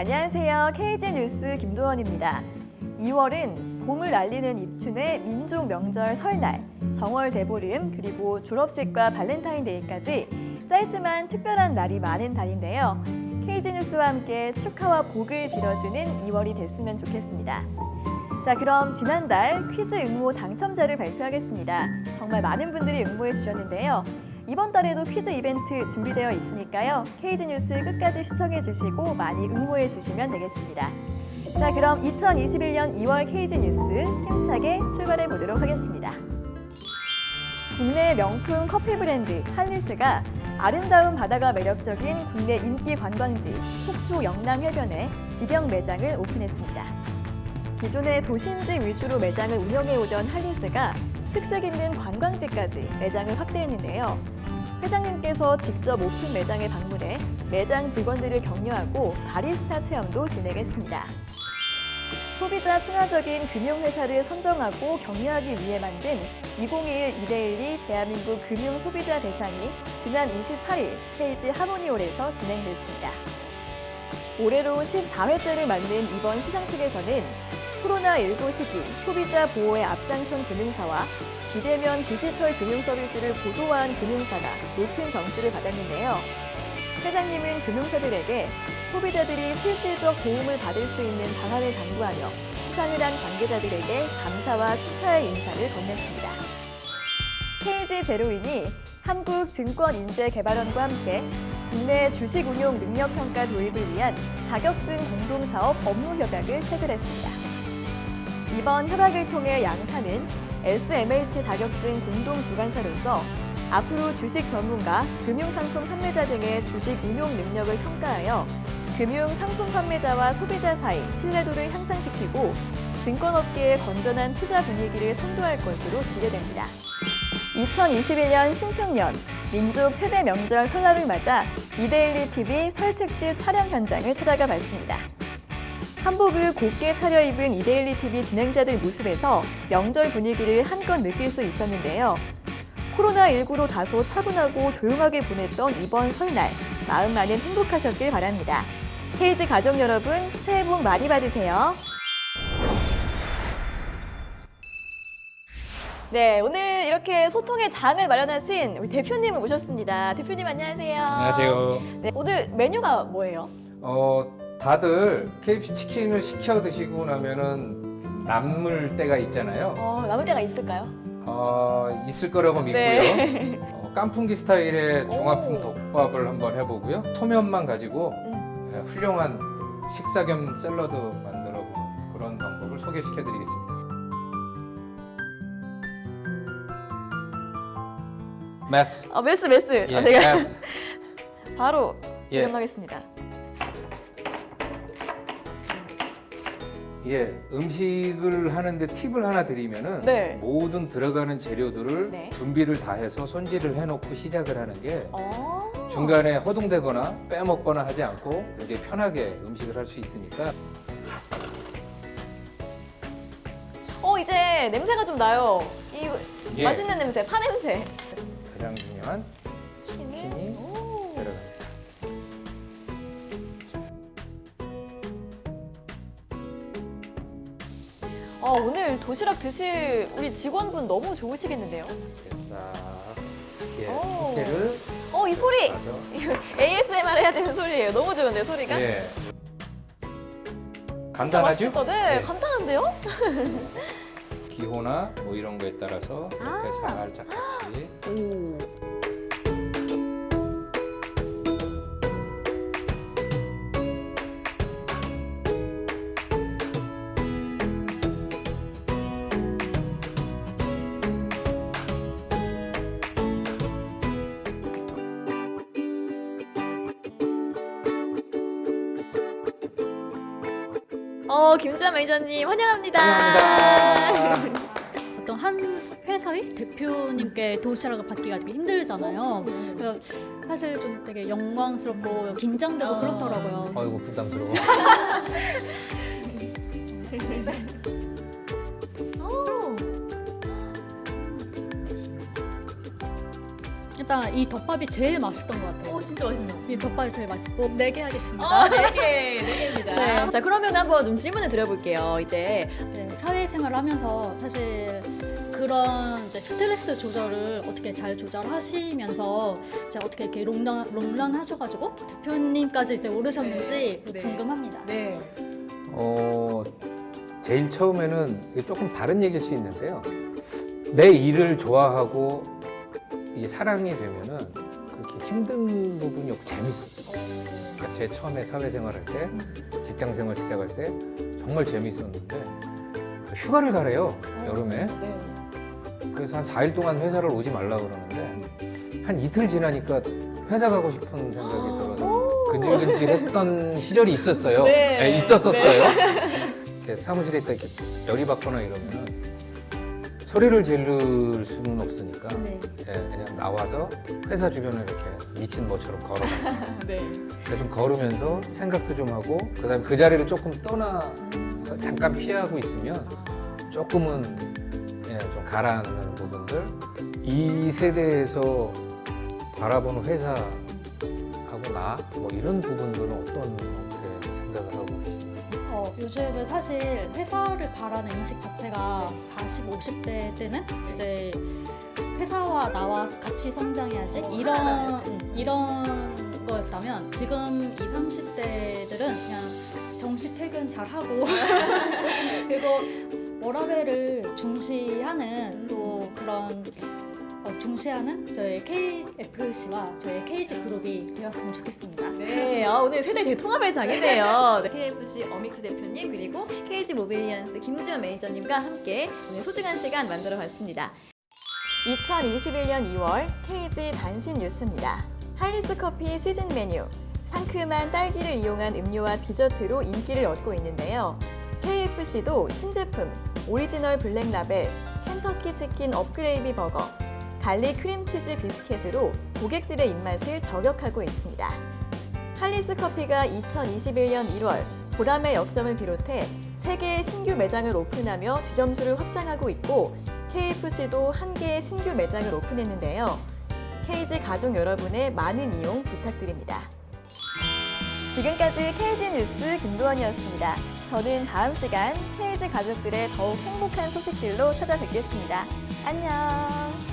안녕하세요. KG 뉴스 김도원입니다. 2월은 봄을 알리는 입춘의 민족 명절 설날, 정월 대보름, 그리고 졸업식과 발렌타인데이까지 짧지만 특별한 날이 많은 달인데요. KG 뉴스와 함께 축하와 복을 빌어주는 2월이 됐으면 좋겠습니다. 자, 그럼 지난달 퀴즈 응모 당첨자를 발표하겠습니다. 정말 많은 분들이 응모해 주셨는데요. 이번 달에도 퀴즈 이벤트 준비되어 있으니까요. KG 뉴스 끝까지 시청해 주시고 많이 응모해 주시면 되겠습니다. 자, 그럼 2021년 2월 KG 뉴스 힘차게 출발해 보도록 하겠습니다. 국내 명품 커피 브랜드 할리스가 아름다운 바다가 매력적인 국내 인기 관광지 속초 영남 해변에 직영 매장을 오픈했습니다. 기존의 도심지 위주로 매장을 운영해 오던 할리스가 특색 있는 관광지까지 매장을 확대했는데요. 회장님께서 직접 오픈 매장에 방문해 매장 직원들을 격려하고 바리스타 체험도 진행했습니다. 소비자 친화적인 금융회사를 선정하고 격려하기 위해 만든 2021 2대1이 대한민국 금융 소비자 대상이 지난 28일 KG 하모니홀에서 진행됐습니다. 올해로 14회째를 맞는 이번 시상식에서는 코로나19 시기 소비자 보호에 앞장선 금융사와 비대면 디지털 금융 서비스를 고도화한 금융사가 높은 점수를 받았는데요. 회장님은 금융사들에게 소비자들이 실질적 도움을 받을 수 있는 방안을 당부하며 수상을 한 관계자들에게 감사와 축하의 인사를 건넸습니다. KG 제로인이 한국증권인재개발원과 함께 국내 주식 운용 능력 평가 도입을 위한 자격증 공동사업 업무 협약을 체결했습니다. 이번 협약을 통해 양사는 SMAT 자격증 공동 주관사로서 앞으로 주식 전문가, 금융상품 판매자 등의 주식 운용 능력을 평가하여 금융 상품 판매자와 소비자 사이 신뢰도를 향상시키고 증권업계의 건전한 투자 분위기를 선도할 것으로 기대됩니다. 2021년 신축년 민족 최대 명절 설날을 맞아 이데일리 TV 설 특집 촬영 현장을 찾아가 봤습니다. 한복을 곱게 차려입은 이데일리 TV 진행자들 모습에서 명절 분위기를 한껏 느낄 수 있었는데요. 코로나19로 다소 차분하고 조용하게 보냈던 이번 설날, 마음만은 행복하셨길 바랍니다. KG 가족 여러분, 새해 복 많이 받으세요. 네, 오늘 이렇게 소통의 장을 마련하신 우리 대표님을 모셨습니다. 대표님 안녕하세요. 안녕하세요. 네, 오늘 메뉴가 뭐예요? 어, 다들 KFC 치킨을 시켜 드시고 나면은 남을 때가 있잖아요. 어, 남은 데가 있을까요? 어, 있을 거라고 믿고요. 네. 어, 깐풍기 스타일의 오. 종합풍 덮밥을 한번 해보고요. 소면만 가지고 음. 예, 훌륭한 식사 겸 샐러드 만들어 보는 그런 방법을 소개시켜드리겠습니다. 메스. 아, 메스 메스. 예, 아, 제가 메스. 바로 예. 이용하겠습니다. 예, 음식을 하는데 팁을 하나 드리면은 네. 모든 들어가는 재료들을 네. 준비를 다 해서 손질을 해놓고 시작을 하는 게 어. 중간에 허둥대거나 빼먹거나 하지 않고 굉장히 편하게 음식을 할 수 있으니까 어 이제 냄새가 좀 나요. 이 예. 맛있는 냄새, 파 냄새. 가장 중요한 어, 오늘 도시락 드실 우리 직원분 너무 좋으시겠는데요? 싹 예, 오. 상태를 어, 이 소리. 이거 ASMR 해야 되는 소리예요. 너무 좋은데 소리가? 예. 진짜 간단하죠? 맛있겠다. 네, 네. 간단한데요? 기호나 뭐 이런 거에 따라서 아. 이렇게 살짝 같이 오. 어, 김주환 매니저님 환영합니다. 환영합니다. 어떤 한 회사의 대표님께 도시락을 받기가 되게 힘들잖아요. 그래서 사실 좀 되게 영광스럽고 긴장되고 그렇더라고요. 어이구 부담스러워. 일단 이 덮밥이 제일 맛있던 것 같아요. 오 진짜 맛있네요. 이 덮밥이 제일 맛있고 네 개 하겠습니다. 아, 네 개, 네 개입니다. 네. 자, 그러면 한번 좀 질문을 드려볼게요. 이제 이제 사회생활을 하면서 사실 그런 이제 스트레스 조절을 어떻게 잘 조절하시면서 이제 어떻게 이렇게 롱런, 롱런 하셔가지고 대표님까지 이제 오르셨는지 네, 네. 궁금합니다. 네. 어, 제일 처음에는 이게 조금 다른 얘기일 수 있는데요. 내 일을 좋아하고 이 사랑이 되면은 그렇게 힘든 부분이 없고 재밌었어요. 그러니까 제 처음에 사회생활 할 때, 직장생활 시작할 때 정말 재밌었는데 휴가를 가래요 여름에. 네. 그래서 한 4일 동안 회사를 오지 말라 그러는데 한 이틀 지나니까 회사 가고 싶은 생각이 들어서 근질근질했던 시절이 있었어요. 네. 있었었어요. 이렇게 사무실에 있다 이렇게 열이 받거나 이러면은 소리를 지를 수는 없으니까 네. 예, 그냥 나와서 회사 주변을 이렇게 미친 뭐처럼 걸어. 네. 좀 걸으면서 생각도 좀 하고 그다음에 그 자리를 조금 떠나서 잠깐 피하고 있으면 조금은 예, 좀 가라앉는 부분들 이 세대에서 바라보는 회사하고 나 뭐 이런 부분들은 어떤 요즘은 사실 회사를 바라는 인식 자체가 40, 50대 때는 이제 회사와 나와 같이 성장해야지 이런 음, 이런 거였다면 지금 20, 30대들은 그냥 정시 퇴근 잘 하고 그리고 워라밸을 중시하는 또 그런 어, 중시하는 저희 KFC와 저희 KG 그룹이 되었으면 좋겠습니다. 네, 아, 오늘 세대 대통합의 장이네요. 네, KFC 어믹스 대표님 그리고 KG 모빌리언스 김지현 매니저님과 함께 오늘 소중한 시간 만들어 봤습니다. 2021년 2월 KG 단신 뉴스입니다. 할리스 커피 시즌 메뉴 상큼한 딸기를 이용한 음료와 디저트로 인기를 얻고 있는데요. KFC도 신제품 오리지널 블랙 라벨 켄터키 치킨 업그레이비 버거 갈릭 크림치즈 비스켓으로 고객들의 입맛을 저격하고 있습니다. 할리스 커피가 2021년 1월 보람의 역점을 비롯해 3개의 신규 매장을 오픈하며 지점수를 확장하고 있고 KFC도 1개의 신규 매장을 오픈했는데요. KG 가족 여러분의 많은 이용 부탁드립니다. 지금까지 KG 뉴스 김도원이었습니다. 저는 다음 시간 KG 가족들의 더욱 행복한 소식들로 찾아뵙겠습니다. 안녕!